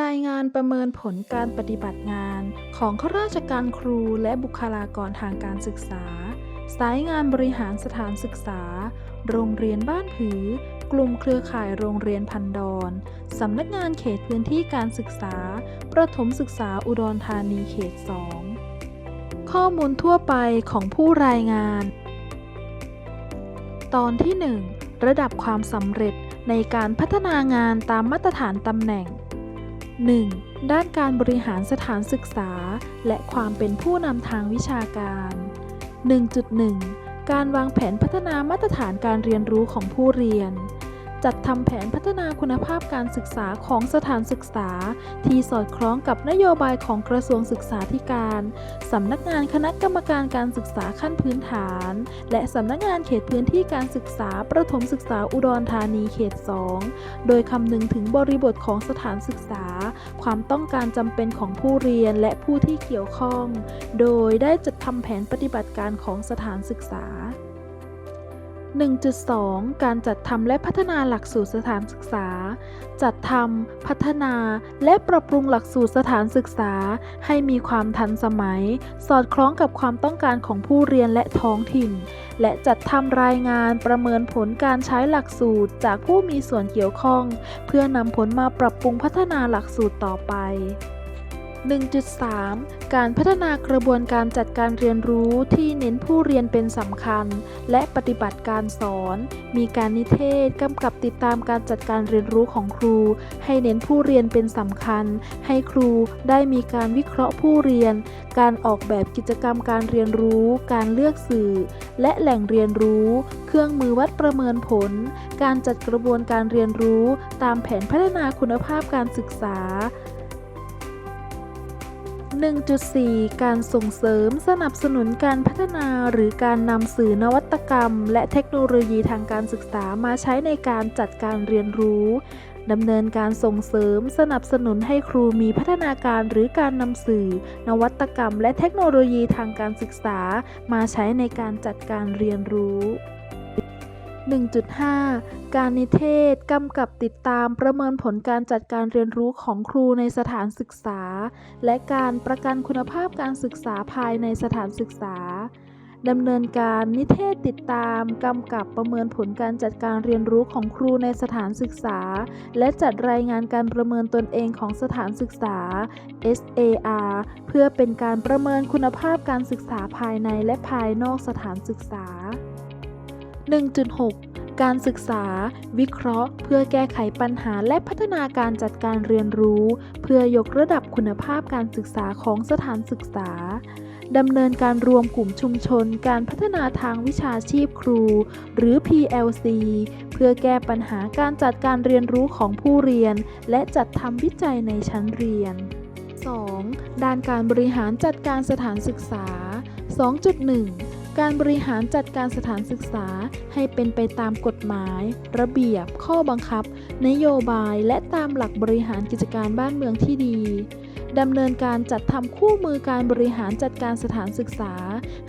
รายงานประเมินผลการปฏิบัติงานของข้าราชการครูและบุคลากรทางการศึกษา สายงานบริหารสถานศึกษา โรงเรียนบ้านผือ กลุ่มเครือข่ายโรงเรียนพันดอนสำนักงานเขตพื้นที่การศึกษา ประถมศึกษาอุดรธานีเขต 2 ข้อมูลทั่วไปของผู้รายงาน ตอนที่ 1 ระดับความสำเร็จในการพัฒนางานตามมาตรฐานตำแหน่ง 1. ด้านการบริหารสถานศึกษา และความเป็นผู้นำทางวิชาการ 1.1 การวางแผนพัฒนามาตรฐานการเรียนรู้ของผู้เรียน จัดทำแผนพัฒนาคุณภาพการศึกษาของสถานศึกษา ที่สอดคล้องกับนโยบายของกระทรวงศึกษาธิการสำนักงานคณะกรรมการการศึกษาขั้นพื้นฐาน และสำนักงานเขตพื้นที่การศึกษาประถมศึกษาอุดรธานีเขต 2 โดยคำนึงถึงบริบทของสถานศึกษา ความต้องการจำเป็นของผู้เรียนและผู้ที่เกี่ยวข้อง โดยได้จัดทำแผนปฏิบัติการของสถานศึกษา 1.2 การจัดทำและพัฒนาหลักสูตรสถานศึกษา จัดทำพัฒนาและปรับปรุงหลักสูตรสถานศึกษา ให้มีความทันสมัย สอดคล้องกับความต้องการของผู้เรียนและท้องถิ่น และจัดทำรายงานประเมินผลการใช้หลักสูตรจากผู้มีส่วนเกี่ยวข้อง เพื่อนำผลมาปรับปรุงพัฒนาหลักสูตรต่อไป 1.3 การพัฒนากระบวนการจัดการเรียนรู้ที่เน้นผู้เรียนเป็นสำคัญ และปฏิบัติการสอน มีการนิเทศกำกับติดตามการจัดการเรียนรู้ของครู ให้เน้นผู้เรียนเป็นสำคัญ ให้ครูได้มีการวิเคราะห์ผู้เรียน การออกแบบกิจกรรมการเรียนรู้ การเลือกสื่อ และแหล่งเรียนรู้ เครื่องมือวัดประเมินผล การจัดกระบวนการเรียนรู้ ตามแผนพัฒนาคุณภาพการศึกษา 1.4 การส่งเสริมสนับสนุนการพัฒนาหรือการนำสื่อนวัตกรรม และเทคโนโลยีทางการศึกษามาใช้ในการจัดการเรียนรู้ดำเนินการส่งเสริมสนับสนุนให้ครูมีพัฒนาการหรือการนำสื่อ นวัตกรรม และเทคโนโลยีทางการศึกษา มาใช้ในการจัดการเรียนรู้ 1.5 การนิเทศกำกับติดตามประเมินผลการจัดการเรียนรู้ของครูในสถานศึกษา และการประกันคุณภาพการศึกษาภายในสถานศึกษาดำเนินการนิเทศติดตามกำกับประเมินผลการจัดการเรียนรู้ของครูในสถานศึกษา และจัดรายงานการประเมินตนเองของสถานศึกษา SAR เพื่อเป็นการประเมินคุณภาพการศึกษาภายในและภายนอกสถานศึกษา 1.6 การศึกษา วิเคราะห์ เพื่อแก้ไขปัญหาและพัฒนาการจัดการเรียนรู้ เพื่อยกระดับคุณภาพการศึกษาของสถานศึกษาดำเนินการรวมกลุ่มชุมชนการพัฒนาทางวิชาชีพครู หรือ PLC เพื่อแก้ปัญหาการจัดการเรียนรู้ของผู้เรียน และจัดทำวิจัยในชั้นเรียน 2. ด้านการบริหารจัดการสถานศึกษา 2.1 การบริหารจัดการสถานศึกษาให้เป็นไปตามกฎหมาย ระเบียบ ข้อบังคับ นโยบายและตามหลักบริหารกิจการบ้านเมืองที่ดีดำเนินการจัดทำคู่มือการบริหารจัดการสถานศึกษา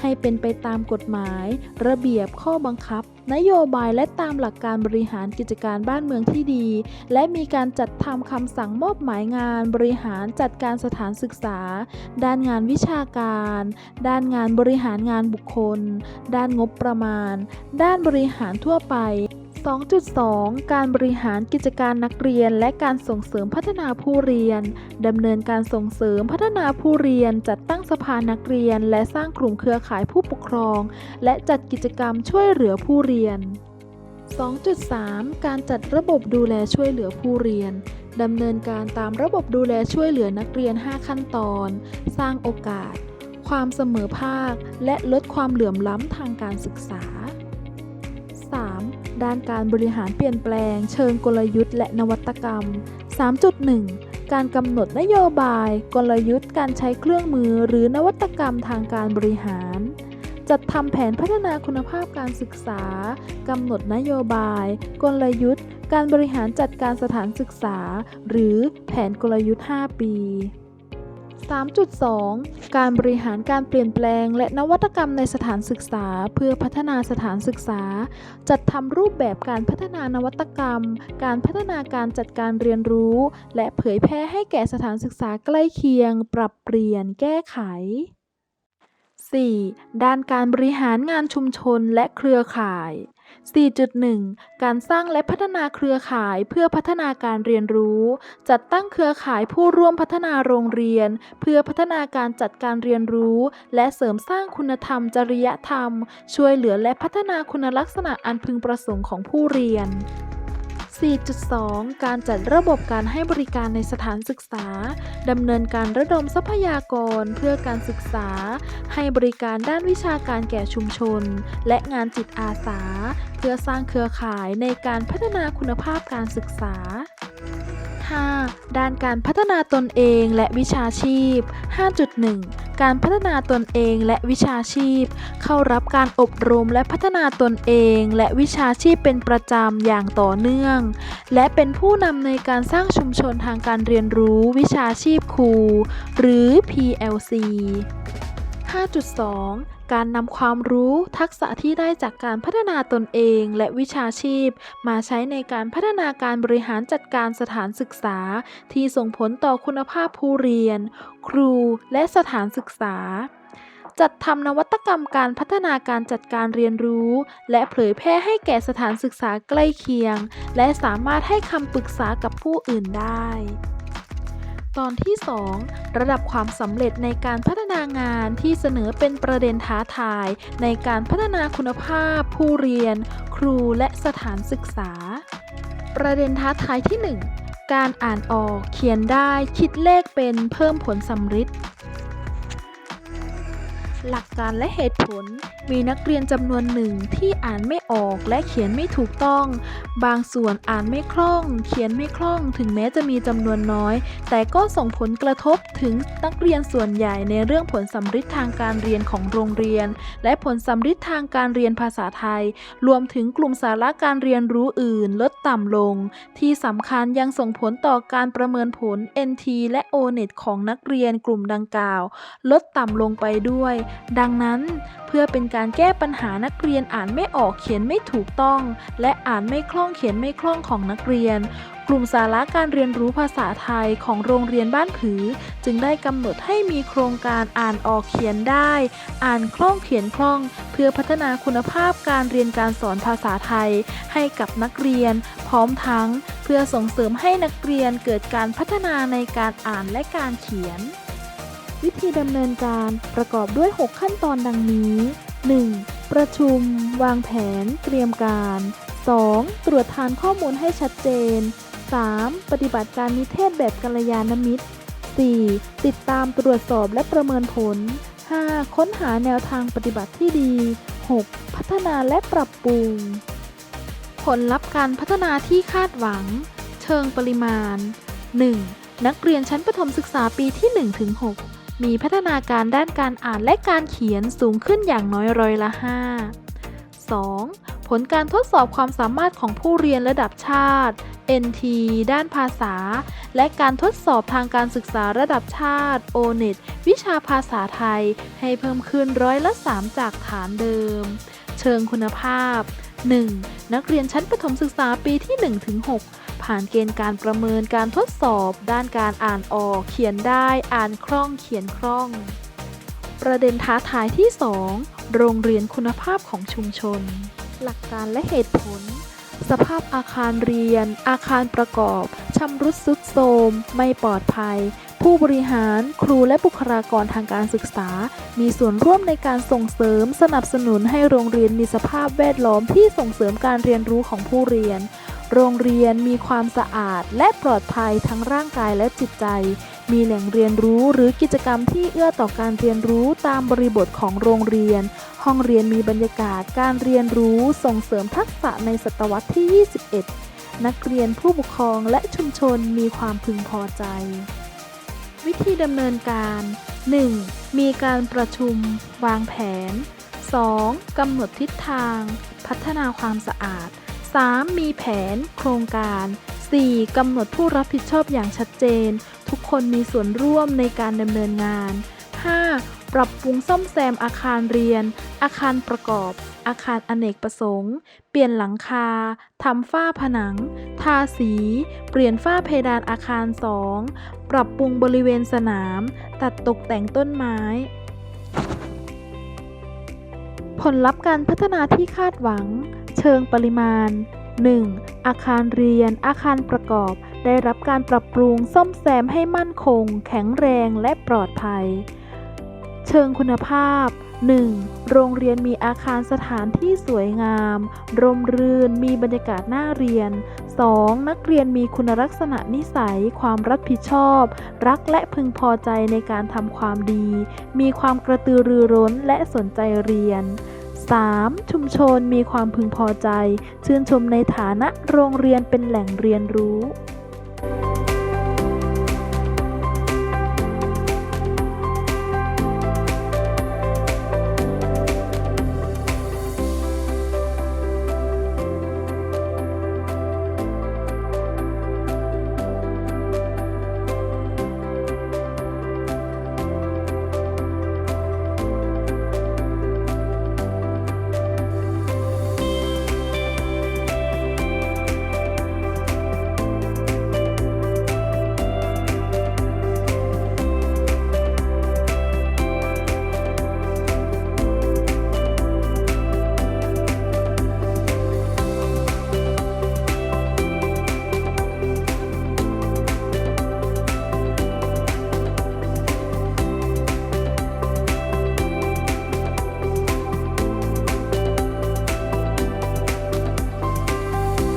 ให้เป็นไปตามกฎหมาย ระเบียบข้อบังคับ นโยบายและตามหลักการบริหารกิจการบ้านเมืองที่ดี และมีการจัดทำคำสั่งมอบหมายงาน บริหารจัดการสถานศึกษา ด้านงานวิชาการ ด้านงานบริหารงานบุคคล ด้านงบประมาณ ด้านบริหารทั่วไป 2.2 การบริหารกิจการนักเรียน และการส่งเสริมพัฒนาผู้เรียน ดำเนินการส่งเสริมพัฒนาผู้เรียน จัดตั้งสภานักเรียน และสร้างกลุ่มเครือข่ายผู้ปกครอง และจัดกิจกรรมช่วยเหลือผู้เรียน 2.3 การจัดระบบดูแลช่วยเหลือผู้เรียน ดำเนินการตามระบบดูแลช่วยเหลือนักเรียน 5 ขั้นตอน สร้างโอกาส ความเสมอภาค และลดความเหลื่อมล้ำทางการศึกษา 3. ด้านการบริหารเปลี่ยนแปลง เชิงกลยุทธ์และนวัตกรรม 3.1 การกำหนดนโยบาย กลยุทธ์การใช้เครื่องมือหรือนวัตกรรมทางการบริหาร จัดทำแผนพัฒนาคุณภาพการศึกษากำหนดนโยบาย กลยุทธ์ การบริหารจัดการสถานศึกษา หรือแผนกลยุทธ์ 5 ปี 3.2 การบริหารการเปลี่ยนแปลง และนวัตกรรมในสถานศึกษา เพื่อพัฒนาสถานศึกษา จัดทำรูปแบบการพัฒนานวัตกรรม การพัฒนาการจัดการเรียนรู้ และเผยแพร่ให้แก่สถานศึกษาใกล้เคียง ปรับเปลี่ยน แก้ไข 4. ด้านการบริหารงานชุมชนและเครือข่าย 4.1 การสร้างและพัฒนาเครือข่ายเพื่อพัฒนาการเรียนรู้ จัดตั้งเครือข่ายผู้ร่วมพัฒนาโรงเรียน เพื่อพัฒนาการจัดการเรียนรู้ และเสริมสร้างคุณธรรม จริยธรรม ช่วยเหลือและพัฒนาคุณลักษณะอันพึงประสงค์ของผู้เรียน 4.2 การจัดระบบการให้บริการในสถานศึกษา ดำเนินการระดมทรัพยากรเพื่อการศึกษา ให้บริการด้านวิชาการแก่ชุมชน และงานจิตอาสา เพื่อสร้างเครือข่ายในการพัฒนาคุณภาพการศึกษา 5. ด้านการพัฒนาตนเองและวิชาชีพ 5.1 การพัฒนาตนเองและวิชาชีพ เข้ารับการอบรมและพัฒนาตนเองและวิชาชีพเป็นประจำอย่างต่อเนื่อง และเป็นผู้นำในการสร้างชุมชนทางการเรียนรู้วิชาชีพครู หรือ PLC 5.2 การนำความรู้ทักษะที่ได้จากการพัฒนาตนเองและวิชาชีพ มาใช้ในการพัฒนาการบริหารจัดการสถานศึกษา ที่ส่งผลต่อคุณภาพผู้เรียน ครูและสถานศึกษาจัดทำนวัตกรรมการพัฒนาการจัดการเรียนรู้ และเผยแพร่ให้แก่สถานศึกษาใกล้เคียง และสามารถให้คำปรึกษากับผู้อื่นได้ ตอนที่ 2 ระดับความสำเร็จในการพัฒนางานที่เสนอเป็นประเด็นท้าทาย ในการพัฒนาคุณภาพ ผู้เรียน ครูและสถานศึกษา ประเด็นท้าทายที่ 1 การอ่านออกเขียนได้คิดเลขเป็นเพิ่มผลสำฤทธิ์ หลักการและเหตุผล มีนักเรียนจำนวนหนึ่งที่อ่านไม่ออกและเขียนไม่ถูกต้อง บางส่วนอ่านไม่คล่อง เขียนไม่คล่อง ถึงแม้จะมีจำนวนน้อย แต่ก็ส่งผลกระทบถึงนักเรียนส่วนใหญ่ในเรื่องผลสำฤทธิ์ทางการเรียนของโรงเรียน และผลสำฤทธิ์ทางการเรียนภาษาไทย รวมถึงกลุ่มสาระการเรียนรู้อื่น ลดต่ำลง ที่สำคัญยังส่งผลต่อการประเมินผล NT และ O-NET ของนักเรียนกลุ่มดังกล่าว ลดต่ำลงไปด้วยดังนั้นเพื่อเป็นการแก้ปัญหานักเรียนอ่านไม่ออกเขียนไม่ถูกต้อง และอ่านไม่คล่องเขียนไม่คล่องของนักเรียน กลุ่มสาระการเรียนรู้ภาษาไทยของโรงเรียนบ้านผือ จึงได้กำหนดให้มีโครงการอ่านออกเขียนได้ อ่านคล่องเขียนคล่อง เพื่อพัฒนาคุณภาพการเรียนการสอนภาษาไทย ให้กับนักเรียน พร้อมทั้ง เพื่อส่งเสริมให้นักเรียนเกิดการพัฒนาในการอ่านและการเขียน วิธีดำเนินการประกอบด้วย 6 ขั้นตอนดังนี้ 1. ประชุม วางแผน เตรียมการ 2. ตรวจทานข้อมูลให้ชัดเจน 3. ปฏิบัติการนิเทศแบบกัลยาณมิตร 4. ติดตามตรวจสอบและประเมินผล 5. ค้นหาแนวทางปฏิบัติที่ดี 6. พัฒนาและปรับปรุง ผลลัพธ์การพัฒนาที่คาดหวัง เชิงปริมาณ 1. นักเรียนชั้นประถมศึกษาปีที่ 1-6 มีพัฒนาการด้านการอ่านและการเขียนสูงขึ้นอย่างน้อยร้อยละ 5 2. ผลการทดสอบความสามารถของผู้เรียนระดับชาติ NT ด้านภาษา และการทดสอบทางการศึกษาระดับชาติ ONET วิชาภาษาไทยให้เพิ่มขึ้นร้อยละ 3 จากฐานเดิม เชิงคุณภาพ 1. นักเรียนชั้นประถมศึกษาปีที่ 1-6 ผ่านเกณฑ์การประเมินการทดสอบ ด้านการอ่านออก เขียนได้ อ่านคล่อง เขียนคล่อง ประเด็นท้าทายที่ 2 โรงเรียนคุณภาพของชุมชน หลักการและเหตุผล สภาพอาคารเรียน อาคารประกอบชำรุดทรุดโทรมไม่ปลอดภัย ผู้บริหาร ครูและบุคลากรทางการศึกษา มีส่วนร่วมในการส่งเสริม สนับสนุนให้โรงเรียนมีสภาพแวดล้อมที่ส่งเสริมการเรียนรู้ของผู้เรียน โรงเรียนมีความสะอาดและปลอดภัยทั้งร่างกายและจิตใจ มีแหล่งเรียนรู้หรือกิจกรรมที่เอื้อต่อการเรียนรู้ตามบริบทของโรงเรียน ห้องเรียนมีบรรยากาศการเรียนรู้ส่งเสริมทักษะในศตวรรษที่ 21 นักเรียนผู้ปกครองและชุมชนมีความพึงพอใจ วิธีดำเนินการ 1. มีการประชุม วางแผน 2. กำหนดทิศทาง พัฒนาความสะอาด 3. มีแผน โครงการ 4. กำหนดผู้รับผิดชอบอย่างชัดเจน ทุกคนมีส่วนร่วมในการดำเนินงาน 5. ปรับปรุงซ่อมแซมอาคารเรียน อาคารประกอบ อาคารอเนกประสงค์ เปลี่ยนหลังคา ทำฝ้าผนัง ทาสี เปลี่ยนฝ้าเพดานอาคาร 2 ปรับปรุงบริเวณสนาม ตัดตกแต่งต้นไม้ ผลลัพธ์การพัฒนาที่คาดหวัง เชิงปริมาณ 1. อาคารเรียน อาคารประกอบ ได้รับการปรับปรุงซ่อมแซมให้มั่นคง แข็งแรงและปลอดภัย เชิงคุณภาพ 1. โรงเรียนมีอาคารสถานที่สวยงาม ร่มรื่น มีบรรยากาศน่าเรียน 2. นักเรียนมีคุณลักษณะนิสัย ความรับผิดชอบ รักและพึงพอใจในการทำความดี มีความกระตือรือร้นและสนใจเรียน 3. ชุมชนมีความพึงพอใจ ชื่นชมในฐานะโรงเรียนเป็นแหล่งเรียนรู้